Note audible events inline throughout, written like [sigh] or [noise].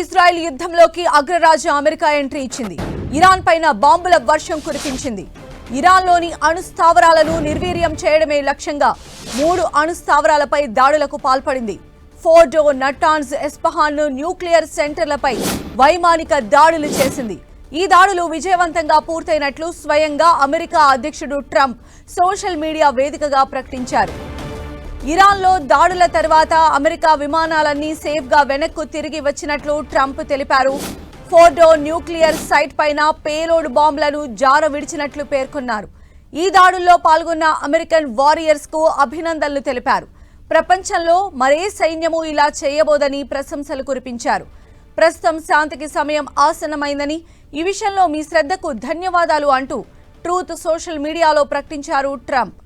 Israel యుద్ధంలోకి అగ్రరాజ్య America entry ఇచ్చింది. ఇరాన్ పైన బాంబుల వర్షం కురిపించింది. ఇరాన్లోని అణుస్థావరాలను నిర్వీర్యం చేయడమే లక్ష్యంగా మూడు అణుస్థావరాలపై దాడులకు పాల్పడింది. ఫోర్డో నటాన్స్ ఎస్పహాన్ న్యూక్లియర్ సెంటర్లపై వైమానిక దాడులు చేసింది. ఈ దాడులు విజయవంతంగా పూర్తయినట్లు స్వయంగా అమెరికా అధ్యక్షుడు ట్రంప్ సోషల్ మీడియా వేదికగా ప్రకటించారు. ఇరాన్లో దాడుల తర్వాత అమెరికా విమానాలన్నీ సేఫ్గా వెనక్కు తిరిగి వచ్చినట్లు ట్రంప్ తెలిపారు. ఫోర్డో న్యూక్లియర్ సైట్ పైన పేలోడ్ బాంబులను జార విడిచినట్లు పేర్కొన్నారు. ఈ దాడుల్లో పాల్గొన్న అమెరికన్ వారియర్స్కు అభినందనలు తెలిపారు. ప్రపంచంలో మరే సైన్యము ఇలా చేయబోదని ప్రశంసలు కురిపించారు. ప్రస్తుతం శాంతికి సమయం ఆసన్నమైందని ఈ విషయంలో మీ శ్రద్ధకు ధన్యవాదాలు అంటూ ట్రూత్ సోషల్ మీడియాలో ప్రకటించారు ట్రంప్.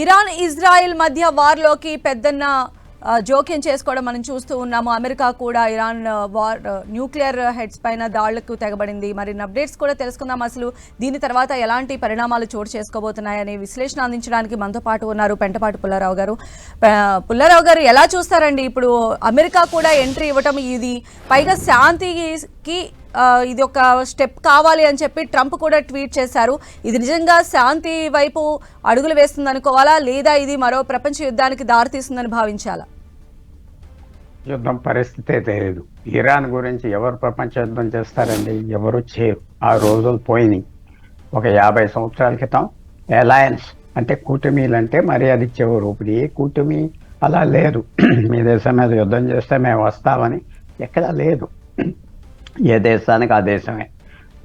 ఇరాన్ ఇజ్రాయెల్ మధ్య వార్లోకి పెద్దన్న జోక్యం చేసుకోవడం మనం చూస్తూ ఉన్నాము. అమెరికా కూడా ఇరాన్ వార్ న్యూక్లియర్ హెడ్స్ పైన దాడులకు తెగబడింది. మరిన్ని అప్డేట్స్ కూడా తెలుసుకుందాం. అసలు దీని తర్వాత ఎలాంటి పరిణామాలు చోటు చేసుకోబోతున్నాయనే విశ్లేషణ అందించడానికి మనతో పాటు ఉన్నారు పెంటపాటి పుల్లారావు గారు. పుల్లారావు గారు ఎలా చూస్తారండి? ఇప్పుడు అమెరికా కూడా ఎంట్రీ ఇవ్వటం ఇది పైగా శాంతికి ఇది ఒక స్టెప్ కావాలి అని చెప్పి ట్రంప్ కూడా ట్వీట్ చేశారు. ఇది నిజంగా శాంతి వైపు అడుగులు వేస్తుంది అనుకోవాలా? లేదా ఇది మరో ప్రపంచ యుద్ధానికి దారితీస్తుందని భావించాలా? యుద్ధం పరిస్థితే తెలియదు ఇరాన్ గురించి ఎవరు ప్రపంచ యుద్ధం చేస్తారండి? ఎవరు చేయరు. ఆ రోజులు పోయినాయి. ఒక యాభై సంవత్సరాల క్రితం అలయన్స్ అంటే కూటమిలు అంటే మర్యాద ఇచ్చేవారు. ఇప్పుడు ఏ కూటమి అలా లేదు. [clears throat] మీ దేశం మీద యుద్ధం చేస్తే మేము వస్తామని ఎక్కడా లేదు. ఏ దేశానికి ఆ దేశమే.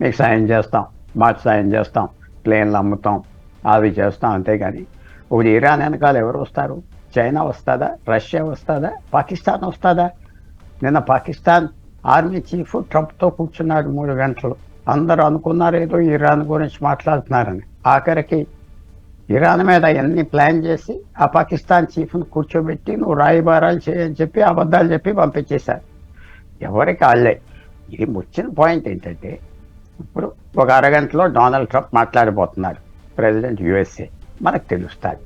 మీకు సాయం చేస్తాం మాకు సాయం చేస్తాం ప్లేన్లు అమ్ముతాం అవి చేస్తాం అంతేగాని ఇప్పుడు ఇరాన్ వెనకాల ఎవరు వస్తారు? చైనా వస్తుందా? రష్యా వస్తుందా? పాకిస్తాన్ వస్తుందా? నిన్న పాకిస్తాన్ ఆర్మీ చీఫ్ ట్రంప్తో కూర్చున్నాడు మూడు గంటలు. అందరూ అనుకున్నారు ఏదో ఇరాన్ గురించి మాట్లాడుతున్నారని. ఆఖరికి ఇరాన్ మీద అన్ని ప్లాన్ చేసి ఆ పాకిస్తాన్ చీఫ్ను కూర్చోబెట్టి నువ్వు రాయబారాలు చేయని చెప్పి అబద్ధాలు చెప్పి పంపించేశారు. ఎవరికి వాళ్ళే ఇది వచ్చిన పాయింట్ ఏంటంటే ఇప్పుడు ఒక అరగంటలో డొనాల్డ్ ట్రంప్ మాట్లాడబోతున్నాడు ప్రెసిడెంట్ యుఎస్ఏ. మనకు తెలుస్తుంది.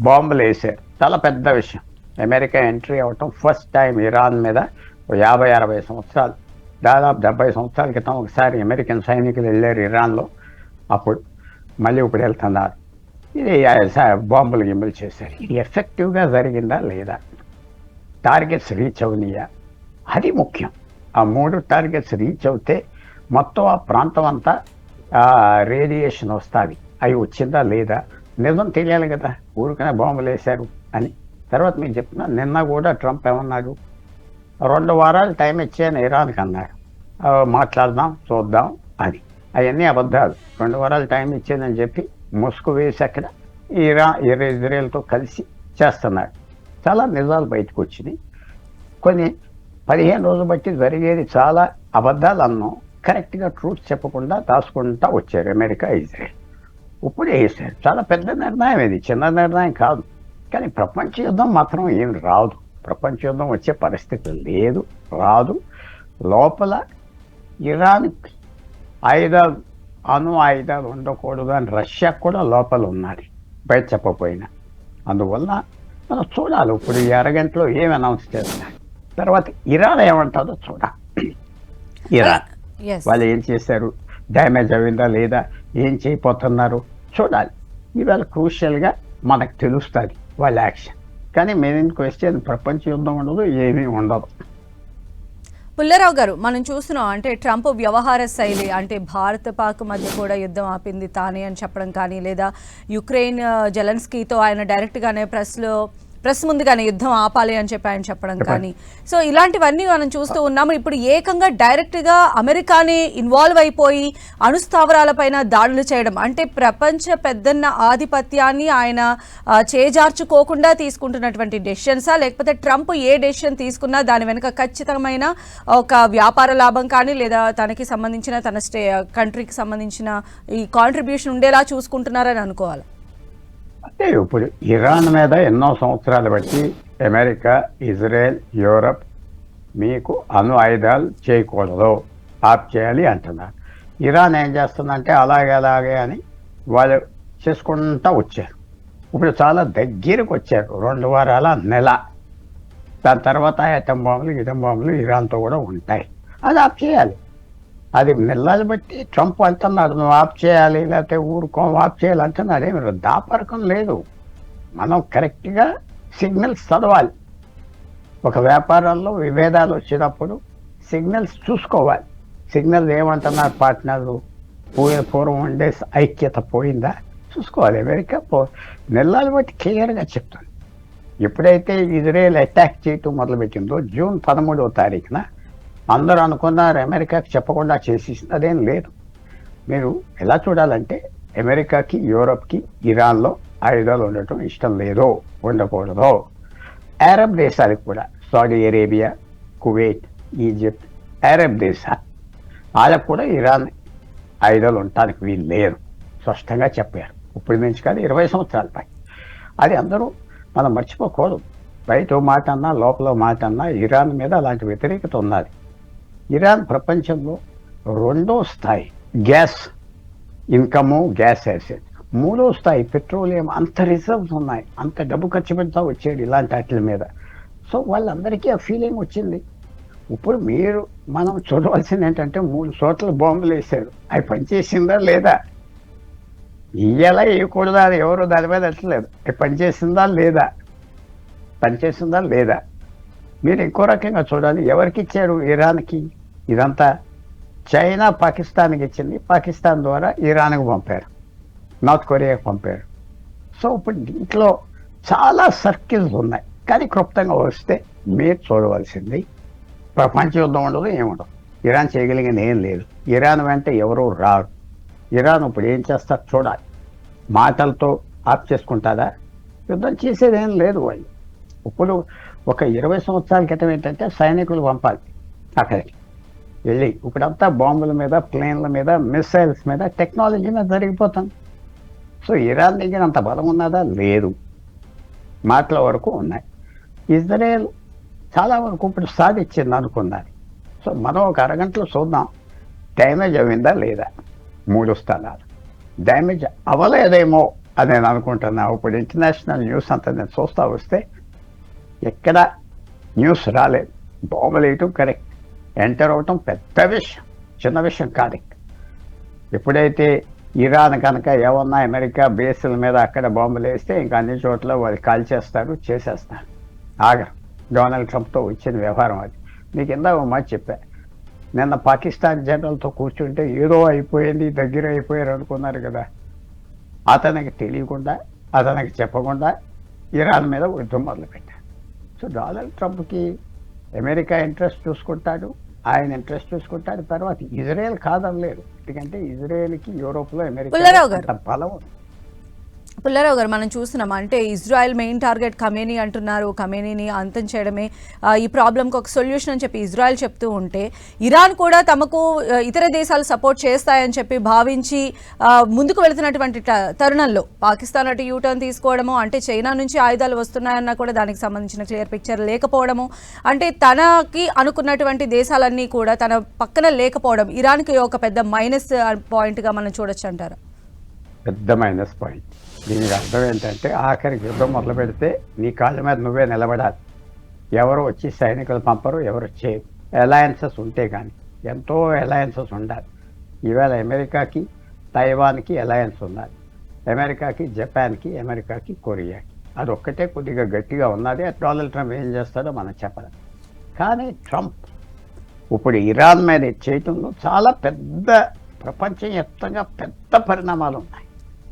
బాంబులు వేసారు చాలా పెద్ద విషయం. అమెరికా ఎంట్రీ అవ్వటం ఫస్ట్ టైం ఇరాన్ మీద ఓ యాభై అరవై సంవత్సరాలు దాదాపు డెబ్బై సంవత్సరాల క్రితం ఒకసారి అమెరికన్ సైనికులు వెళ్ళారు ఇరాన్లో. అప్పుడు మళ్ళీ ఇప్పుడు వెళ్తున్నారు. ఇది బాంబులు గింబులు చేశారు. ఇది ఎఫెక్టివ్గా జరిగిందా లేదా? టార్గెట్స్ రీచ్ అవునియా అది ముఖ్యం. ఆ మూడు టార్గెట్స్ రీచ్ అవుతే మొత్తం ఆ ప్రాంతం అంతా రేడియేషన్ వస్తుంది. అవి వచ్చిందా లేదా? నిజం తెలియాలి కదా. ఊరికనే బాంబులు వేశారు అని. తర్వాత మీకు చెప్తున్నా నిన్న కూడా ట్రంప్ ఏమన్నాడు? రెండు వారాలు టైం ఇచ్చాను ఇరాన్కి అన్నాడు మాట్లాడదాం చూద్దాం అని. అవన్నీ అబద్ధాలు. రెండు వారాలు టైం ఇచ్చేదని చెప్పి ముసుగు వేసి అక్కడ ఇరా ఇర- ఇజ్రాయెల్తో కలిసి చేస్తున్నాడు చాలా నిజాలు బయటకు వచ్చినాయి. కొన్ని పదిహేను రోజులు బట్టి జరిగేది చాలా అబద్ధాలు అన్నాం. కరెక్ట్గా ట్రూత్ చెప్పకుండా దాచుకుంటా వచ్చారు అమెరికా ఇజ్రాయెల్. ఇప్పుడు వేసారు చాలా పెద్ద నిర్ణయం ఇది. చిన్న నిర్ణయం కాదు. కానీ ప్రపంచ యుద్ధం మాత్రం ఏం రాదు. ప్రపంచ యుద్ధం వచ్చే పరిస్థితి లేదు. రాదు. లోపల ఇరాన్ ఆయుధాలు అణు ఆయుధాలు ఉండకూడదు అని రష్యా కూడా లోపల ఉన్నది. బయట చెప్పపోయినా అందువల్ల మనం చూడాలి. ఇప్పుడు ఈ అరగంటలో ఏం అనౌన్స్ చేస్తారు? తర్వాత ఇరాన్ ఏమంటుందో చూడాలి ఇరాన్. Yes. వాళ్ళు ఏం చేశారు? డ్యామేజ్ అయిందా లేదా? ఏం చేయబోతున్నారు? చూడాలి. ఇవాళ క్రూషియల్గా మనకు తెలుస్తుంది వాళ్ళ యాక్షన్. కానీ మెయిన్ క్వశ్చన్ ప్రపంచ యుద్ధం ఉండదు ఏమీ ఉండదు. పుల్లారావు గారు మనం చూస్తున్నాం అంటే ట్రంప్ వ్యవహార శైలి అంటే భారత్ పాక్ మధ్య కూడా యుద్ధం ఆపింది తానే అని చెప్పడం కానీ లేదా యుక్రెయిన్ ఆ, జెలెన్స్కీతో ఆయన డైరెక్ట్గానే ప్రెస్లో ప్రెస్ ముందుగానే యుద్ధం ఆపాలి అని చెప్పి ఆయన చెప్పడం కానీ. సో ఇలాంటివన్నీ మనం చూస్తూ ఉన్నాము. ఇప్పుడు ఏకంగా డైరెక్ట్గా అమెరికానే ఇన్వాల్వ్ అయిపోయి అణుస్థావరాలపైన దాడులు చేయడం. అంటే ప్రపంచ పెద్దన్న ఆధిపత్యాన్ని ఆయన చేజార్చుకోకుండా తీసుకుంటున్నటువంటి డెసిషన్సా లేకపోతే ట్రంప్ ఏ డెసిషన్ తీసుకున్నా దాని వెనుక ఖచ్చితమైన ఒక వ్యాపార లాభం కానీ లేదా తనకి సంబంధించిన తన స్టే కంట్రీకి సంబంధించిన ఈ కాంట్రిబ్యూషన్ ఉండేలా చూసుకుంటున్నారని అనుకోవాలి? అంటే ఇప్పుడు ఇరాన్ మీద ఎన్నో సంవత్సరాలు బట్టి అమెరికా ఇజ్రాయెల్ యూరప్ మీకు అణు ఆయుధాలు చేయకూడదు ఆప్ చేయాలి అంటున్నారు. ఇరాన్ ఏం చేస్తుందంటే అలాగే అలాగే అని వాళ్ళు చేసుకుంటా వచ్చారు. ఇప్పుడు చాలా దగ్గరకు వచ్చారు రెండు వారాల నెల. దాని తర్వాత ఎటం బాంబులు ఇటం బాంబులు ఇరాన్తో కూడా ఉంటాయి. అది ఆప్ చేయాలి. అది మిల్లాలు బట్టి ట్రంప్ అంటున్నాడు నువ్వు ఆఫ్ చేయాలి లేకపోతే ఊరుకో ఆఫ్ చేయాలి అంటున్నాడు. ఏమి దాపరకం లేదు. మనం కరెక్ట్గా సిగ్నల్స్ చదవాలి. ఒక వ్యాపారాల్లో విభేదాలు వచ్చినప్పుడు సిగ్నల్స్ చూసుకోవాలి. సిగ్నల్స్ ఏమంటున్నారు పార్ట్నర్లు పోయిన పూర్వం ఉండే ఐక్యత పోయిందా? చూసుకోవాలి. అమెరికా పో నెలలు బట్టి క్లియర్గా చెప్తుంది ఎప్పుడైతే ఇజ్రాయెల్ అటాక్ చేయటం మొదలుపెట్టిందో జూన్ పదమూడవ తారీఖున అందరూ అనుకున్నారు అమెరికాకి చెప్పకుండా చేసేసింది అదేం లేదు. మీరు ఎలా చూడాలంటే అమెరికాకి యూరోప్కి ఇరాన్లో ఆయుధాలు ఉండటం ఇష్టం లేదో ఉండకూడదు. అరబ్ దేశాలకు కూడా Saudi Arabia Kuwait Egypt Arab దేశాలు వాళ్ళకు కూడా ఇరాన్ ఆయుధాలు ఉండటానికి వీలు లేరు స్పష్టంగా చెప్పారు. ఇప్పుడు నుంచి కాదు ఇరవై సంవత్సరాల పై అది అందరూ మనం మర్చిపోకూడదు. బయట మాట అన్నా లోపల మాట అన్నా ఇరాన్ మీద అలాంటి వ్యతిరేకత ఉన్నది. ఇరాన్ ప్రపంచంలో రెండో స్థాయి గ్యాస్ ఇన్కము గ్యాస్ యాసెట్. మూడో స్థాయి పెట్రోలియం. అంత రిజర్వ్స్ ఉన్నాయి. అంత డబ్బు ఖర్చు పెడతా వచ్చాడు ఇలాంటి వాటి మీద. సో వాళ్ళందరికీ ఆ ఫీలింగ్ వచ్చింది. ఇప్పుడు మీరు మనం చూడవలసింది ఏంటంటే మూడు చోట్ల బాంబులు వేశారు. అవి పనిచేసిందా లేదా? ఇయ్యాలా వేయకూడదా? అది ఎవరు దాని మీద ఎట్టలేదు అవి పనిచేసిందా లేదా? పనిచేసిందా లేదా? మీరు ఇంకో రకంగా చూడాలి. ఎవరికి ఇచ్చారు? ఇరాన్కి. ఇదంతా చైనా పాకిస్తాన్కి ఇచ్చింది పాకిస్తాన్ ద్వారా ఇరాన్కి పంపారు. నార్త్ కొరియాకి పంపారు. సో ఇప్పుడు దీంట్లో చాలా సర్కిల్స్ ఉన్నాయి. కానీ క్లుప్తంగా వస్తే మీరు చూడవలసింది ప్రపంచ యుద్ధం ఉండదు ఏముండదు. ఇరాన్ చేయగలిగింది ఏం లేదు. ఇరాన్ వెంట ఎవరూ రారు. ఇరాన్ ఇప్పుడు ఏం చేస్తారు చూడాలి. మాటలతో ఆఫ్ చేసుకుంటారా? యుద్ధం చేసేది ఏం లేదు వాళ్ళు. ఇప్పుడు ఒక ఇరవై సంవత్సరాల క్రితం ఏంటంటే సైనికులు పంపాలి అక్కడికి. వెళ్ళి ఇప్పుడంతా బాంబుల మీద ప్లేన్ల మీద మిసైల్స్ మీద టెక్నాలజీ మీద జరిగిపోతాం. సో ఇరాన్ దగ్గర అంత బలం ఉన్నదా? లేదు. మాటల వరకు ఉన్నాయి. ఇజ్రాయెల్ చాలా వరకు ఇప్పుడు సాధించింది అనుకున్నది సో మనం ఒక అరగంటలో చూద్దాం. డ్యామేజ్ అయిందా లేదా? మూడు స్థలాలు. డ్యామేజ్ అవ్వలేదేమో అని నేను అనుకుంటున్నాను ఇప్పుడు ఇంటర్నేషనల్ న్యూస్ అంతా నేను చూస్తా వస్తే ఎక్కడ న్యూస్ రాలేదు. బాంబులు వేయటం కరెక్ట్. ఎంటర్ అవటం పెద్ద విషయం చిన్న విషయం కాదు. ఎప్పుడైతే ఇరాన్ కనుక ఏమన్నా అమెరికా బేసుల మీద అక్కడ బాంబులు వేస్తే ఇంకా అన్ని చోట్ల వాళ్ళు కాల్ చేస్తారు చేసేస్తారు. ఆగరు డొనాల్డ్ ట్రంప్తో వచ్చిన వ్యవహారం అది. మీకు ఇందా ఓ మాట చెప్పా నిన్న పాకిస్తాన్ జనరల్తో కూర్చుంటే ఏదో అయిపోయింది దగ్గర అయిపోయారు అనుకున్నారు కదా. అతనికి తెలియకుండా అతనికి చెప్పకుండా ఇరాన్ మీద యుద్ధం మొదలుపెట్టారు సో డొనాల్డ్ ట్రంప్కి అమెరికా ఇంట్రెస్ట్ చూసుకుంటాడు ఆయన ఇంట్రెస్ట్ చూసుకుంటాడు తర్వాత ఇజ్రాయెల్ కాదనలేదు ఎందుకంటే ఇజ్రాయెల్కి యూరోప్లో అమెరికా బలం ఉంది. పుల్లారావు గారు మనం చూస్తున్నాం అంటే ఇజ్రాయెల్ మెయిన్ టార్గెట్ కమేనీ అంటున్నారు. కమేనీని అంతం చేయడమే ఈ ప్రాబ్లంకి ఒక సొల్యూషన్ అని చెప్పి ఇజ్రాయెల్ చెప్తూ ఉంటే ఇరాన్ కూడా తమకు ఇతర దేశాలు సపోర్ట్ చేస్తాయని చెప్పి భావించి ముందుకు వెళుతున్నటువంటి తరుణంలో పాకిస్తాన్ అటు యూటర్న్ తీసుకోవడము అంటే చైనా నుంచి ఆయుధాలు వస్తున్నాయన్నా కూడా దానికి సంబంధించిన క్లియర్ పిక్చర్ లేకపోవడము అంటే తనకి అనుకున్నటువంటి దేశాలన్నీ కూడా తన పక్కన లేకపోవడం ఇరాన్కి ఒక పెద్ద మైనస్ పాయింట్గా మనం చూడొచ్చు అంటారు. పెద్ద మైనస్ పాయింట్ దీనికి అర్థం ఏంటంటే ఆఖరికి యుద్ధం మొదలు పెడితే నీ కాళ్ళ మీద నువ్వే నిలబడాలి. ఎవరు వచ్చి సైనికులు పంపరు ఎవరు చేయరు. అలయన్సెస్ ఉంటే కానీ ఎంతో అలయన్సెస్ ఉండాలి. ఈవేళ అమెరికాకి తైవాన్కి అలయన్స్ ఉండాలి. అమెరికాకి జపాన్కి అమెరికాకి కొరియాకి. అది ఒక్కటే కొద్దిగా గట్టిగా ఉన్నది. డొనాల్డ్ ట్రంప్ ఏం చేస్తాడో మనం చెప్పలేం. కానీ ట్రంప్ ఇప్పుడు ఇరాన్ మీద చేయటంలో చాలా పెద్ద ప్రపంచవ్యాప్తంగా పెద్ద పరిణామాలు ఉన్నాయి.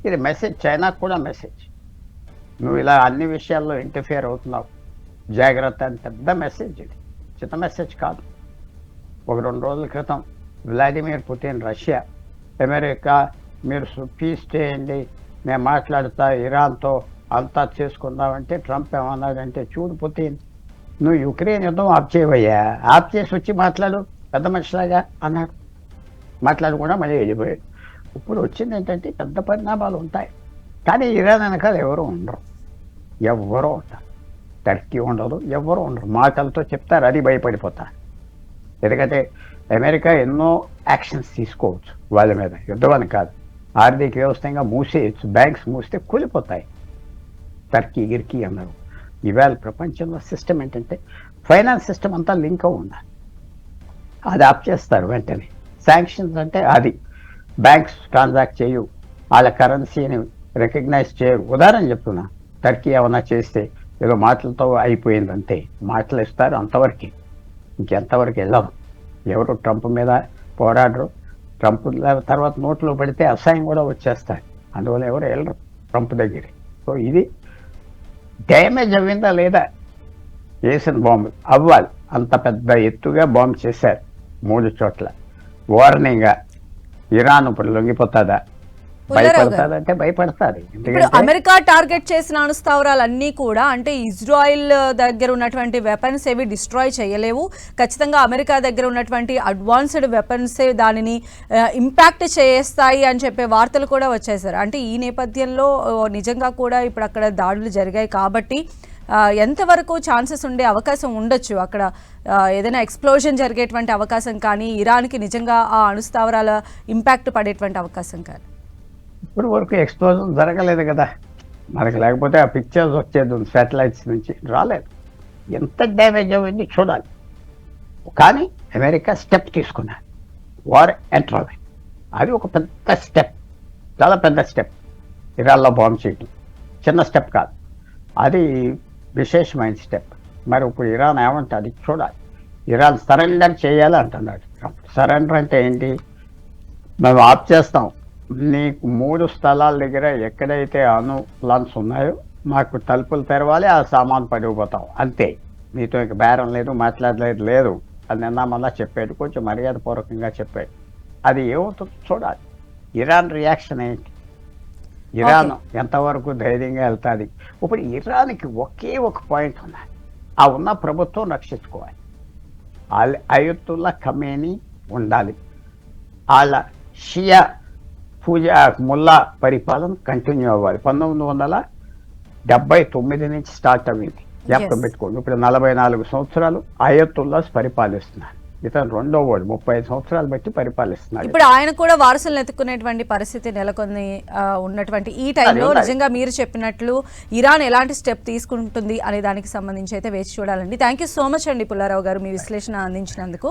ఇది మెసేజ్ చైనాకు కూడా మెసేజ్ నువ్వు ఇలా అన్ని విషయాల్లో ఇంటర్ఫియర్ అవుతున్నావు. జాగ్రత్త అని పెద్ద మెసేజ్ ఇది. చిన్న మెసేజ్ కాదు. ఒక రెండు రోజుల క్రితం వ్లాదిమిర్ పుతిన్ రష్యా అమెరికా మీరు పీస్ చేయండి మేము మాట్లాడుతా ఇరాన్తో అంతా చేసుకుందామంటే ట్రంప్ ఏమన్నాడంటే చూడు పుతిన్ నువ్వు యుక్రెయిన్ యుద్ధం ఆప్ చేయవయ్యా. ఆప్ చేసి వచ్చి మాట్లాడు. పెద్ద మనిషిలాగా అన్నాడు. మాట్లాడకుండా మళ్ళీ వెళ్ళిపోయాడు. ఇప్పుడు వచ్చింది ఏంటంటే పెద్ద పరిణామాలు ఉంటాయి. కానీ ఇరాన్ వెనకాల ఎవరు ఉండరు. ఎవరో ఉంటారు టర్కీ ఉండదు ఎవరు ఉండరు. మాటలతో చెప్తారు అది భయపడిపోతారు ఎందుకంటే అమెరికా ఎన్నో యాక్షన్స్ తీసుకోవచ్చు వాళ్ళ మీద. యుద్ధం అని కాదు. ఆర్థిక వ్యవస్థంగా మూసేయచ్చు. బ్యాంక్స్ మూస్తే కూలిపోతాయి. టర్కీ గిర్కీ అన్నారు. ఇవాళ ప్రపంచంలో సిస్టమ్ ఏంటంటే ఫైనాన్స్ సిస్టమ్ అంతా లింక్ అయి ఉండాలి. అది ఆప్ చేస్తారు వెంటనే. శాంక్షన్స్ అంటే అది. బ్యాంక్స్ ట్రాన్సాక్ట్ చేయు వాళ్ళ కరెన్సీని రికగ్నైజ్ చేయరు. ఉదాహరణ చెప్తున్నా. టర్కీ ఏమైనా చేస్తే ఏదో మాటలతో అయిపోయింది అంతే మాటలు ఇస్తారు అంతవరకు. ఇంకెంతవరకు వెళ్ళాం? ఎవరు ట్రంప్ మీద పోరాడరు? ట్రంప్ తర్వాత నోట్లో పడితే అసహ్యం కూడా వచ్చేస్తారు అందువల్ల ఎవరు వెళ్ళరు ట్రంప్ దగ్గర సో ఇది డ్యామేజ్ అవ్విందా లేదా? వేసిన బాంబు అవ్వాలి. అంత పెద్ద ఎత్తుగా బాంబు చేశారు. మూడు చోట్ల. వార్నింగ్గా ఇరాన్ ఇప్పుడు లొంగిపోతుందా? భయపడతారు. అమెరికా టార్గెట్ చేసిన అణుస్థావరాలన్నీ కూడా అంటే ఇజ్రాయిల్ దగ్గర ఉన్నటువంటి వెపన్స్ ఏవి డిస్ట్రాయ్ చేయలేవు. ఖచ్చితంగా అమెరికా దగ్గర ఉన్నటువంటి అడ్వాన్స్డ్ వెపన్సే దానిని ఇంపాక్ట్ చేస్తాయి అని చెప్పే వార్తలు కూడా వచ్చేసారు అంటే ఈ నేపథ్యంలో నిజంగా కూడా ఇప్పుడు అక్కడ దాడులు జరిగాయి కాబట్టి ఎంతవరకు ఛాన్సెస్ ఉండే అవకాశం ఉండొచ్చు? అక్కడ ఏదైనా ఎక్స్ప్లోజన్ జరిగేటువంటి అవకాశం కానీ ఇరాన్కి నిజంగా ఆ అణుస్థావరాల ఇంపాక్ట్ పడేటువంటి అవకాశం కానీ? ఇప్పుడు వరకు ఎక్స్ప్లోజన్ జరగలేదు కదా. మనకి లేకపోతే ఆ పిక్చర్స్ వచ్చేది శాటిలైట్స్ నుంచి. రాలేదు. ఎంత డ్యామేజ్ అయింది చూడాలి. కానీ అమెరికా స్టెప్ తీసుకున్నారు. వార్ ఎంట్రల్ అది ఒక పెద్ద స్టెప్. చాలా పెద్ద స్టెప్. ఇరాన్లో బాంబ్ చేయటం. చిన్న స్టెప్ కాదు. అది విశేషమైన స్టెప్ మరి ఇప్పుడు ఇరాన్ ఏమంటుంది చూడాలి. ఇరాన్ సరెండర్ చేయాలి అంటున్నాడు సరెండర్ అంటే ఏంటి? మేము ఆఫ్ చేస్తాం. నీకు మూడు స్థలాల దగ్గర ఎక్కడైతే అను ప్లాన్స్ ఉన్నాయో మాకు తలుపులు తెరవాలి ఆ సామాన్ పడిపోతాం. అంతే. మీతో ఇక బేరం లేదు మాట్లాడలేదు లేదు. అది నిన్న మళ్ళా చెప్పాడు. కొంచెం మర్యాదపూర్వకంగా చెప్పాడు. అది ఏమవుతుందో చూడాలి. ఇరాన్ రియాక్షన్ ఏంటి? ఇరాన్ ఎంతవరకు ధైర్యంగా వెళ్తుంది? ఇప్పుడు ఇరాన్కి ఒకే ఒక పాయింట్ ఉన్నది ఆ ఉన్న ప్రభుత్వం రక్షించుకోవాలి. వాళ్ళ అయుత్తుల్లా కమేని ఉండాలి. వాళ్ళ షియా పూజ ముల్లా పరిపాలన కంటిన్యూ అవ్వాలి. పంతొమ్మిది వందల డెబ్బై తొమ్మిది నుంచి స్టార్ట్ అయింది. జ్ఞాపకం. పెట్టుకోండి. ఇప్పుడు నలభై నాలుగు సంవత్సరాలు అయతుల్లాస్ పరిపాలిస్తున్నారు. ఇతను రెండో వాడు ముప్పై ఐదు సంవత్సరాలు బట్టి పరిపాలిస్తున్నారు ఇప్పుడు ఆయన కూడా వారసులను ఎత్తుకునేటువంటి పరిస్థితి నెలకొని ఉన్నటువంటి ఈ టైంలో. నిజంగా మీరు చెప్పినట్లు ఇరాన్ ఎలాంటి స్టెప్ తీసుకుంటుంది అనే దానికి సంబంధించి అయితే వేచి చూడాలండి. థ్యాంక్ యూ సో మచ్ అండి పుల్లారావు గారు మీ విశ్లేషణ అందించినందుకు.